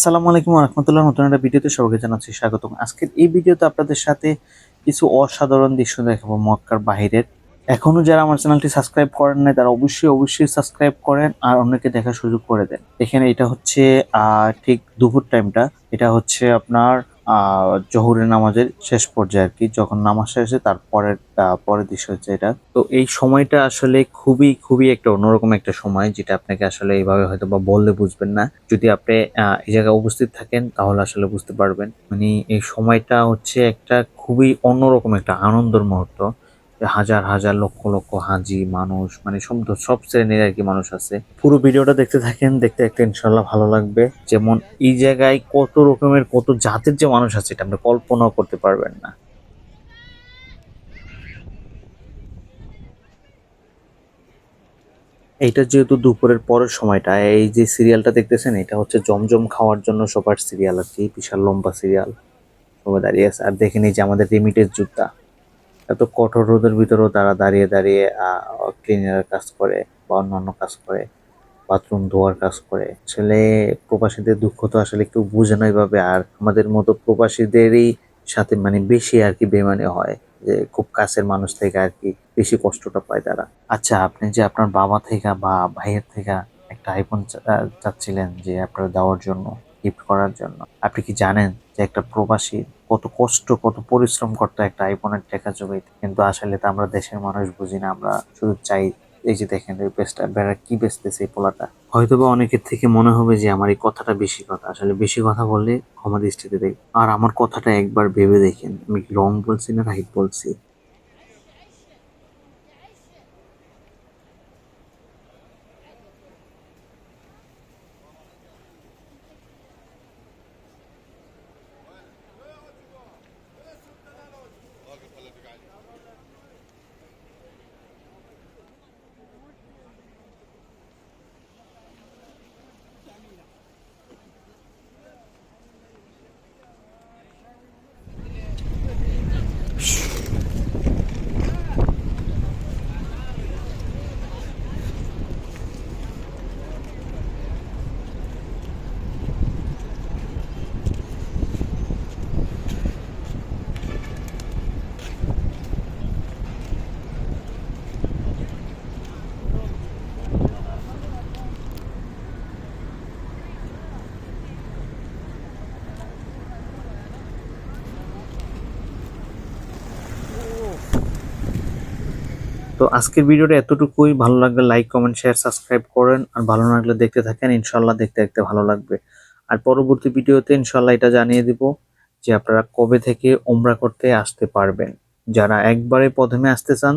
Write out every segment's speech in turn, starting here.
আসসালামু আলাইকুম রহমতুল্লাহ, নতুন একটা ভিডিওতে সবাইকে জানাচ্ছি স্বাগতম। আজকের এই ভিডিওতে আপনাদের সাথে কিছু অসাধারণ দৃশ্য দেখাবো মক্কার বাহিরের। এখনও যারা আমার চ্যানেলটি সাবস্ক্রাইব করেন নাই, তারা অবশ্যই অবশ্যই সাবস্ক্রাইব করেন আর অন্যকে দেখার সুযোগ করে দেন। এখানে এটা হচ্ছে ঠিক দুপুর টাইমটা এটা হচ্ছে আপনার জহুরের নামাজের শেষ পর্যায়ে আর কি, যখন নামাজ শেষে তার পরের পরের দৃশ্য হচ্ছে এটা। তো এই সময়টা আসলে খুবই খুবই একটা অন্যরকম একটা সময়, যেটা আপনাকে আসলে এইভাবে হয়তো বা বললে বুঝবেন না। যদি আপনি এই জায়গায় উপস্থিত থাকেন, তাহলে আসলে বুঝতে পারবেন। মানে এই সময়টা হচ্ছে একটা খুবই অন্যরকম একটা আনন্দের মুহূর্ত। হাজার হাজার, লক্ষ লক্ষ হাজি, মানুষ মানে সব সব শ্রেণির আর কি মানুষ আছে। পুরো ভিডিওটা দেখতে থাকেন, দেখতে দেখতে ইনশাল্লাহ ভালো লাগবে। যেমন এই জায়গায় কত রকমের, কত জাতের যে মানুষ আছে, এটা আপনি কল্পনাও করতে পারবেন না। এইটা যেহেতু দুপুরের পরের সময়টা, এই যে সিরিয়ালটা দেখতেছেন, এটা হচ্ছে জমজম খাওয়ার জন্য সবার সিরিয়াল আর কি, বিশাল লম্বা সিরিয়াল। সবাই দাঁড়িয়ে আছে। আর দেখেন এই যে আমাদের রেমিটেজ যোদ্ধা এত কঠোর রোদের ভিতরেও তারা দাঁড়িয়ে দাঁড়িয়ে ক্লিনারের কাজ করে বা অন্যান্য কাজ করে বাথরুম ধোয়ার কাজ করে। আসলে প্রবাসীদের দুঃখ তো আসলে একটু বুঝে না এইভাবে আর আমাদের মতো প্রবাসীদেরই সাথে মানে বেশি আর কি বেমানে হয়, যে খুব কাছের মানুষ থেকে আর কি বেশি কষ্টটা পায় তারা। আচ্ছা আপনি যে আপনার বাবা থেকে বা ভাইয়ের থেকে একটা আইফোন চাচ্ছিলেন যে আপনার দেওয়ার জন্য গিফট করার জন্য, আপনি কি জানেন যে একটা প্রবাসী কত কষ্ট, কত পরিশ্রম করতে একটা আইফোনের লেখা জোগাইতে কিন্তু আসলে তো আমরা দেশের মানুষ বুঝি না, আমরা শুধু চাই, এই যে দেখেন, এই পেস্টটা বেড়া কি বেচতেছে এই পোলাটা? হয়তো বা অনেকের থেকে মনে হবে যে আমার এই কথাটা বেশি কথা। আসলে বেশি কথা বললে ক্ষমা দৃষ্টিতে দেখ আর আমার কথাটা একবার ভেবে দেখেন। আমি রং বলছি না রাইট বলছি? তো আজকের ভিডিওটা এতটুকুই। ভালো লাগলে লাইক কমেন্ট শেয়ার সাবস্ক্রাইব করেন। আর ভালো লাগলে দেখতে থাকেন ইনশাল্লাহ দেখতে দেখতে ভালো লাগবে। আর পরবর্তী ভিডিওতে ইনশাল্লাহ এটা জানিয়ে দিব যে আপনারা কবে থেকে ওমরা করতে আসতে পারবেন। যারা একবারে প্রথমে আসতে চান,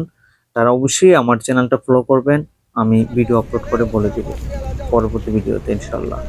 তারা অবশ্যই আমার চ্যানেলটা ফলো করবেন। আমি ভিডিও আপলোড করে বলে দিব পরবর্তী ভিডিওতে ইনশাল্লাহ